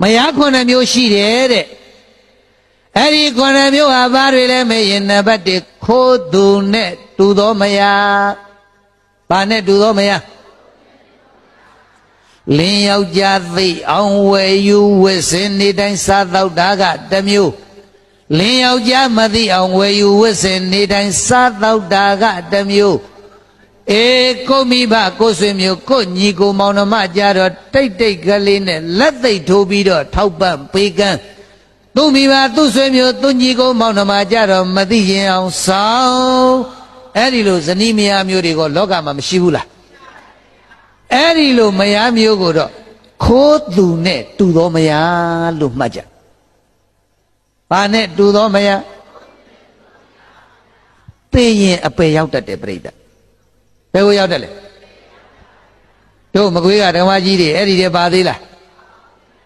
မယားခုနှစ်မျိုးရှိတယ်တဲ့အဲ့ဒီခုနှစ်မျိုးဟာဘာတွေလဲမေးရင်နံပါတ်1ခိုးသူနဲ့တူသောမယားဘာနဲ့တူသောမယားလင်းယောက်ျားသိအောင်ဝယ်ယူဝစ်စင်နေတိုင်းစားတော့တာကတစ်မျိုးလင်းယောက်ျားမသိအောင်ဝယ်ယူဝစ်စင်နေတိုင်းစားတော့တာကတစ်မျိုး အေးကိုမိဘကိုဆွေမျိုးကိုညီကိုမောင်နှမကြတော့တိတ်တိတ်ကလေးနဲ့လက်သိပ်ထိုးပြီးတော့ထောက်ပံ့ပေးကမ်းသူ့မိဘသူ့ဆွေမျိုးသူ့ညီကိုမောင်နှမကြတော့မသိရင်အောင်ဆောင်အဲ့ဒီလိုဇနီးမယားမျိုးတွေကလောကမှာမရှိဘူးလားအဲ့ဒီလိုမယားမျိုးကိုတော့ခိုးသူနဲ့တူသောမယားလို့မှတ်ကြဘာနဲ့တူသောမယားသိရင်အပယ်ရောက်တတ်တယ်ပြိတ္တ ဘယ်ကိုရောက်တယ်လဲတို့မကွေးကဓမ္မကြီးတွေအဲ့ဒီတည်းပါသေးလား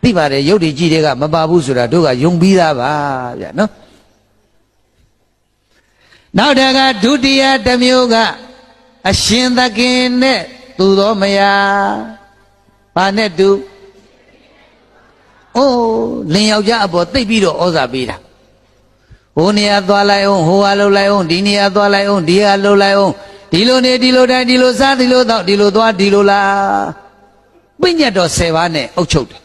သိပါတယ်ရုပ်တွေကြည့်တဲ့ကမပါဘူးဆိုတာတို့ကယုံပြီးသားပါဗျာနော်နောက်တကဒုတိယတစ်မျိုးကအရှင်သခင်နဲ့သူတော်မယားဘာနဲ့တူအိုးလင်ယောက်ျားအပေါ်သိပ်ပြီးတော့ဩဇာပေးတာဟိုနေရာသွားလိုက်အောင်ဟိုဟာလှုပ်လိုက်အောင်ဒီနေရာသွားလိုက်အောင်ဒီဟာလှုပ်လိုက်အောင် ဒီလိုနေဒီလိုတိုင်းဒီလိုစားဒီလိုတော့ဒီလိုသွားဒီလိုလားပြညတ်တော်10ပါးနဲ့အုပ်ချုပ်တယ်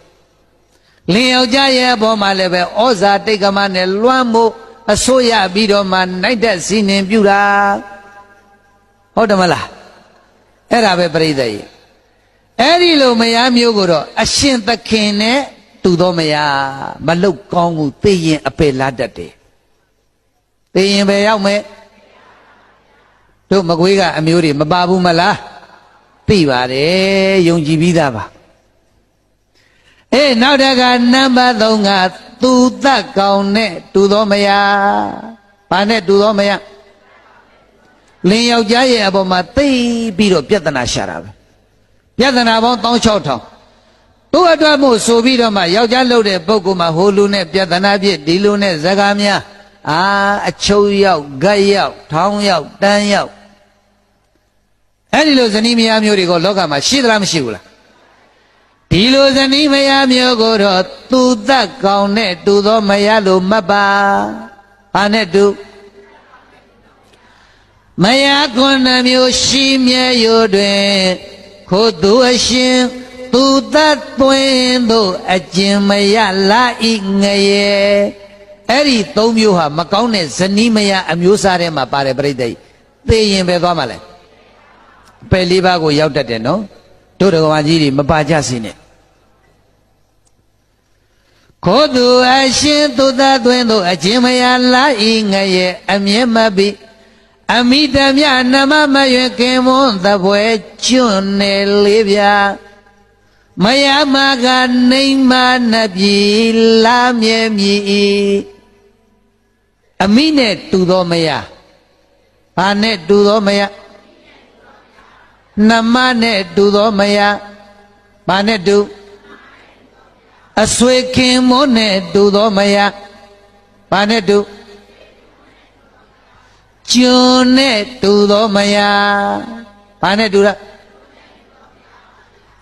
လင်ယောက်ျားရဲ့အပေါ်မှာလည်းပဲဩဇာတိတ်ကမနဲ့လွှမ်းမိုးအစိုးရပြီးတော့မှနိုင်တဲ့စီနင်ပြူတာဟုတ်တယ်မလားအဲ့ဒါပဲပြိဿရေအဲ့ဒီလိုမယားမျိုးကိုတော့အရှင်သခင်နဲ့တူသောမယားမလုတ်ကောင်းဘူးသိရင်အပယ်လာတတ်တယ်သိရင်ပဲရောက်မယ် တို့မကွေးကအမျိုးတွေမပါဘူးမလားသိပါတယ်ယုံကြည်ပြီးသားပါအေးနောက်တကနံပါတ်3ကသူသက်ကောင်နဲ့တူသောမယားဘာနဲ့တူသောမယားလင်ယောက်ျားရဲ့အပေါ်မှာသိပြီးတော့ပြဿနာရှာတာပဲပြဿနာပေါင်း16000သူ့အတွက်မို့ဆိုပြီးတော့မှယောက်ျားလုပ်တဲ့ပုဂ္ဂိုလ်မှာဟိုလူနဲ့ပြဿနာဖြစ်ဒီလူနဲ့ဇကားများအာအချုပ်ရောက်ဂတ်ရောက်ထောင်းရောက်တန်းရောက် အဲ့ဒီလိုဇနီးမယားမျိုးတွေကလောကမှာရှိသလားမရှိဘူးလားဒီလိုဇနီးမယားမျိုးကိုတော့သူသက်ကောင်းနဲ့တူသောမယားလိုမှတ်ပါဘာနဲ့တူမယားခုနှစ်မျိုးရှိမြဲရိုတွင်ခိုးသူအရှင်သူသက်သွင်းတို့အကျင်မရလာဤငရဲ့အဲ့ဒီသုံးမျိုးဟာမကောင်းတဲ့ဇနီးမယားအမျိုးစားထဲမှာပါတယ်ပြိတ္တိသိရင်ပဲသွားမှာလဲ ပယ်လေးပါးကိုရောက်တတ်တယ်နော်တို့တော်မကြီးတွေမပါကြစေနဲ့ခိုးသူအရှင်သူသက်သွင်းတို့အကျင်မရလာဤငရဲ့အမြဲမပြီးအမိတမြနမမရွင်ခင်မွန်းသပွဲကျွန်းနေလေးဗျာမယမကနေမနပြီလာမြဲမြည်အမိနဲ့တူသောမယဘာနဲ့တူသောမယ နမနဲ့တူသောမယဘာနဲ့တူအဆွေခင်မွန်းနဲ့တူသောမယဘာနဲ့တူကျွန်းနဲ့တူသောမယားဘာနဲ့တူလား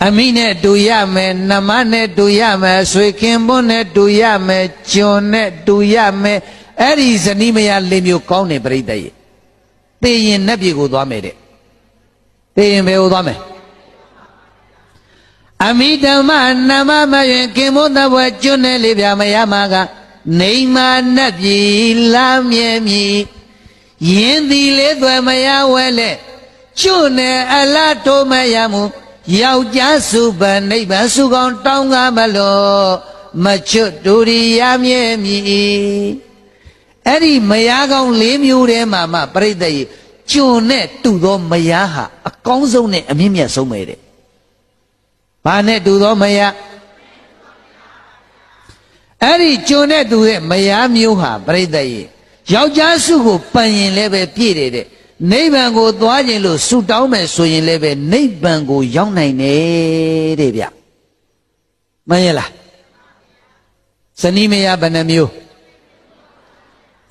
အမိနဲ့တူရမယ်နမနဲ့တူရမယ်ဆွေခင်ပွန်းနဲ့တူရမယ်ကျွန်းနဲ့တူရမယ်အဲ့ဒီဇနီးမယားလေးမျိုးကောင်းတယ်ပြိတ္တရဲ့သိရင်နတ်ပြည်ကိုသွားမယ်တဲ့ သိရင်ဘယ်ကိုသွားမယ်အမိဓမ္မနမမယင်ခင်ပွန်းသဘွယ်ကျွန်းနဲ့လေးပြမယားမကနေမာနတ်ပြည်လာမြဲမြည်ယင်းသည်လေးသွဲမရဝဲလက်ကျွနဲ့အလားထိုးမရမှုယောက်ျားစုပနိဗ္ဗာန်စုကောင်းတောင်းကားမလို့မချွတ်ဒူရိယမြဲမြည်အဲ့ဒီမယားကောင်း၄မျိုးထဲမှာမှပြိတ္တရေ ကျွနဲ့တူသောမယားဟာအကောင်းဆုံးနဲ့အမြင့်မြတ်ဆုံးပဲတဲ့ဘာနဲ့တူသောမယားအဲ့ဒီကျွနဲ့တူတဲ့မယားမျိုးဟာပြိတ္တရေယောက်ျားစုကိုပန်ရင်လည်းပဲပြည့်တယ်တဲ့နိဗ္ဗာန်ကိုသွားခြင်းလို့ဆုတောင်းမယ်ဆိုရင်လည်းပဲနိဗ္ဗာန်ကိုရောက်နိုင်တယ်တဲ့ဗျမှန်ရဲ့လားဇနီးမယားဘယ်နှမျိုး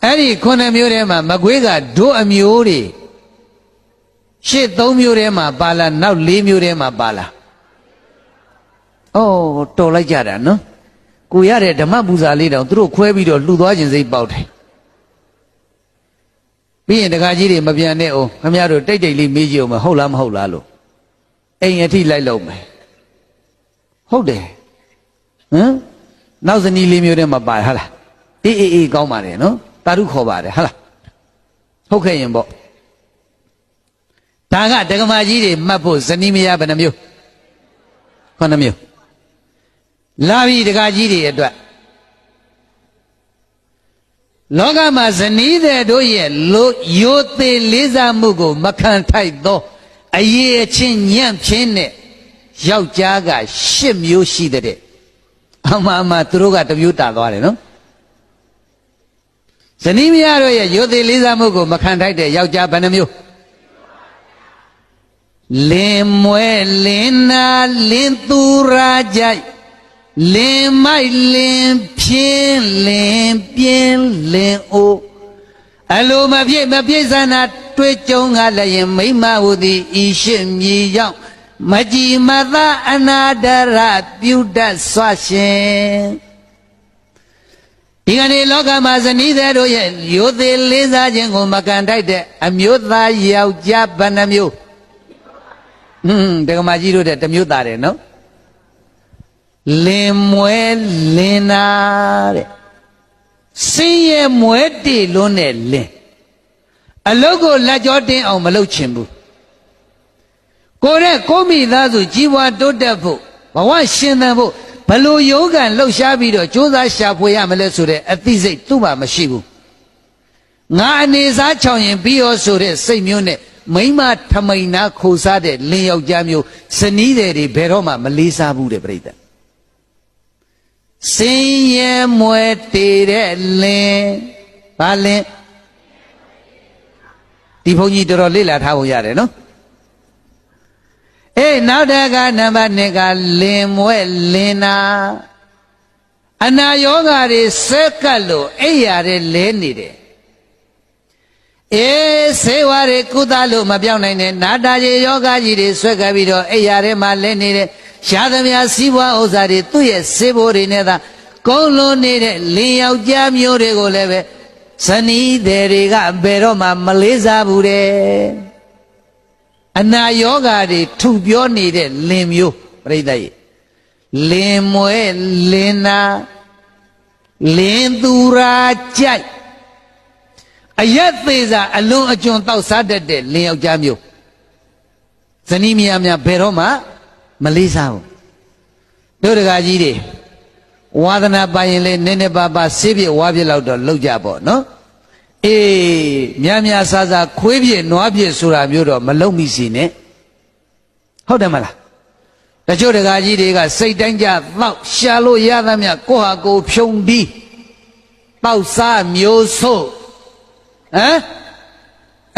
အဲ့ဒီခုနှစ်မျိုးထဲမှာမကွေးကဒုအမျိုးတွေ ရှစ်သုံးမျိုးထဲမှာပါလားနောက်လေးမျိုးထဲမှာပါလားဩတော်လိုက်ကြတာနော်ကိုရတဲ့ဓမ္မပူဇာလေးတောင်သူတို့ခွဲပြီးတော့လှူသွားခြင်းစိတ်ပေါက်တယ်ပြီးရင်တခါကြီးတွေမပြန်နဲ့အောင်ခမရတို့တိတ်တိတ်လေးမေးကြည့်အောင်မဟုတ်လားမဟုတ်လားလို့အိမ်အထိလိုက်လို့မယ်ဟုတ်တယ်ဟမ်နောက်ဇနီးလေးမျိုးတည်းမပါဟာလားအေးအေးအေးကောင်းပါတယ်နော်တာရုခေါ်ပါတယ်ဟာလားဟုတ်ခဲ့ရင်ပေါ့ ဒါကဒကမာကြီးတွေမှတ်ဖို့ဇနီးမယားဘယ်နှမျိုးခုနှစ်မျိုးလာပြီဒကာကြီးတွေအတွက်လောကမှာဇနီးတဲ့တို့ရဲ့လို့ယိုသေးလေးစားမှုကို မခံထိုက်သောအရေးအချင်းညံ့ဖြင်းတဲ့ယောက်ျားကရှစ်မျိုးရှိတဲ့အမှန်အမှန်သူတို့ကတစ်မျိုးတာသွားတယ်နော်ဇနီးမယားတို့ရဲ့ယိုသေးလေးစားမှုကိုမခံထိုက်တဲ့ယောက်ျားဘယ်နှမျိုး လင်မွဲလင်နာလင်သူရာကြိုက်လင်မိုက်လင်ဖြင်းလင်ပြင်းလင်အိုးအလိုမပြည့်မပြည့်စနာတွေ့ကြုံကလည်းရင်မိမဟုသည်ဤရှိမြည်ရောက်မကြည်မသာအနာဒရပြုတတ်စွာရှင်ဒီကနေ့လောကမှာဇနီးတဲ့တို့ရဲ့ရိုသေလေးစားခြင်းကိုမကန်ထိုက်တဲ့အမျိုးသားယောက်ျားဘယ်နှမျိုး ဟွန်းဒကမာကြီးတို့တဲ့တစ်မျိုးသားတယ်နော်လင်မွဲလင်နာတဲ့စင်းရဲမွဲတေလွန်းတဲ့လင်အလုတ်ကိုလက်ကြောတင်းအောင်မလုပ်ချင်ဘူးကိုတဲ့ကိုမိသားစုကြီးပွားတိုးတက်ဖို့ဘဝရှင်သန်ဖို့ဘလို့ယောဂန်လှုပ်ရှားပြီးတော့ကြိုးစားရှာဖွေရမလဲဆိုတဲ့အသိစိတ်သူ့မှာမရှိဘူးငါအနေစားချောင်ရင်ပြီးရောဆိုတဲ့စိတ်မျိုးနဲ့ မိမထမိန်နာခိုစားတဲ့လင်ယောက်ျားမျိုးဇနီးတွေဘယ်တော့မှမလေးစားဘူးတဲ့ပြိတ္တစင်ရဲမွဲတေတဲ့လင်ဘာလင်ဒီဘုန်းကြီးတော်တော်လေ့လာထားဖို့ရတယ်နော်အေးနောက်တကနံပါတ်1ကလင်မွဲလင်နာအနာယောဂါတွေဆက်ကပ်လို့အိယာတွေလဲနေတယ် အေးဆေးဝါးတွေကုသလို့မပြောင်းနိုင်တဲ့နာတာရေယောဂကြီးတွေဆွဲကပ်ပြီးတော့အိယာထဲမှာလဲနေတယ်ရှားသမျှစီးပွားဥစ္စာတွေသူ့ရဲ့စေဘိုးတွေနဲ့သာကုန်းလွန်နေတဲ့လင်ယောက်ျားမျိုးတွေကိုလည်းပဲဇနီးတွေတွေကဘယ်တော့မှမလေးစားဘူးတဲ့အနာယောဂါတွေထုပြောနေတဲ့လင်မျိုးပြိတ္တရဲ့လင်မွဲလင်နာလင်သူရာကြိုက် အယက်သေးစာအလွန်အကျွံတောက်စားတတ်တဲ့လင်ယောက်ျားမျိုးဇနီးမယားများဘယ်တော့မှမလေးစားဘူးတို့တကာကြီးတွေဝါသနာပိုင်ရင်လေနည်းနည်းပါးပါဆေးပြဝါပြလောက်တော့လောက်ကြပေါ့နော်အေးများများဆဆခွေးပြနွားပြဆိုတာမျိုးတော့မလုံမိစီနဲ့ဟုတ်တယ်မလားတချို့တကာကြီးတွေကစိတ်တိုင်းကြတောက်ရှာလို့ရသမျှကိုဟာကိုဖြုံပြီးတောက်စားမျိုးဆို့ ဟမ်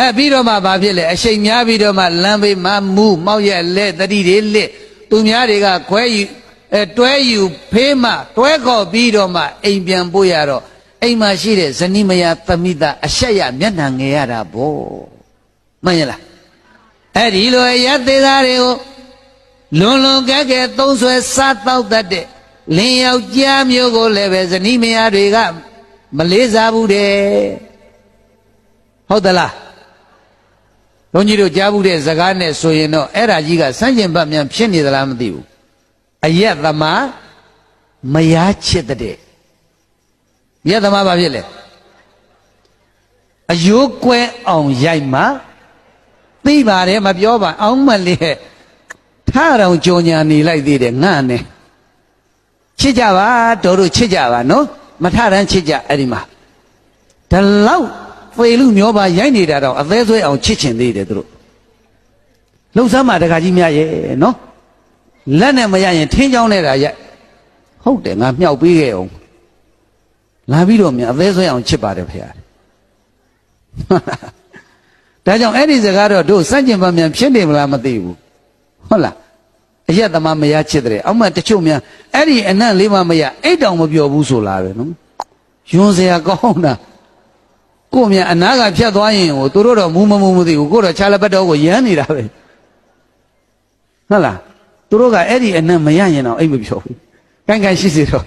အဲပြီးတော့မှဘာဖြစ်လဲအရှိန်များပြီးတော့မှလမ်းဘေးမှာမူးမောက်ရက်လက်တတိတွေလက်သူများတွေကခွဲယူအဲတွဲယူဖေးမှတွဲခေါ်ပြီးတော့မှအိမ်ပြန်ပို့ရတော့အိမ်မှာရှိတဲ့ဇနီးမယားသမိသားအဆက်ရမျက်နှာငယ်ရတာဗောမှန်ရလားအဲ့ဒီလိုရသေးသားတွေကိုလွန်လွန်ကဲကဲသုံးဆွဲစားတောက်တတ်တဲ့လင်းယောက်ျားမျိုးကိုလည်းပဲဇနီးမယားတွေကမလေးစားဘူးတဲ့ ဟုတ်သလားဘုန်းကြီးတို့ကြားဘူးတဲ့ဇကားနဲ့ဆိုရင်တော့အဲ့ဓာကြီးကစမ်းကျင်ဘတ်မြန်ဖြစ်နေသလားမသိဘူးအယက်သမားမယားချစ်တဲ့ယက်သမားဘာဖြစ်လဲအယိုးကွဲအောင်ရိုက်မှသိပါတယ်မပြောပါအောင်မလေးထရောင်ကြောညာနေလိုက်သေးတယ်ငန့်နေချစ်ကြပါတော်တို့ချစ်ကြပါနော်မထရန်ချစ်ကြအဲ့ဒီမှာဒီလောက် ဖေလူမျောပါရိုက်နေတာတော့အသေးဆွဲအောင်ချစ်ချင်သေးတယ်သူတို့လှုပ်ဆမ်းမှာတခါကြီးများရဲ့နော်လက်နဲ့မရရင်ထင်းချောင်းနေတာရိုက်ဟုတ်တယ်ငါမြောက်ပေးခဲ့အောင်လာပြီးတော့မြန်အသေးဆွဲအောင်ချစ်ပါတယ်ဖေ။ဒါကြောင့်အဲ့ဒီစကားတော့တို့စန့်ကျင်ပါမြန်ဖြစ်နေမလားမသိဘူး။ဟုတ်လား။အယက်သမားမရချစ်တဲ့အောက်မှတချို့များအဲ့ဒီအနံ့လေးမှမရအိတ်တောင်မပြောဘူးဆိုလာပဲနော်။ယွန်းစရာကောင်းတာ။ ကို့မြန်အနာကဖြတ်သွားရင်ဟိုသူတို့တော့မူးမမူးမသိဘူးကို့တော့ခြားလက်ပတ်တော့ကိုရမ်းနေတာပဲ။ဟုတ်လား။သူတို့ကအဲ့ဒီအနံ့မရရင်တော့အိတ်မပြောဘူး။ကိုင်ကိုင်ရှိစေတော့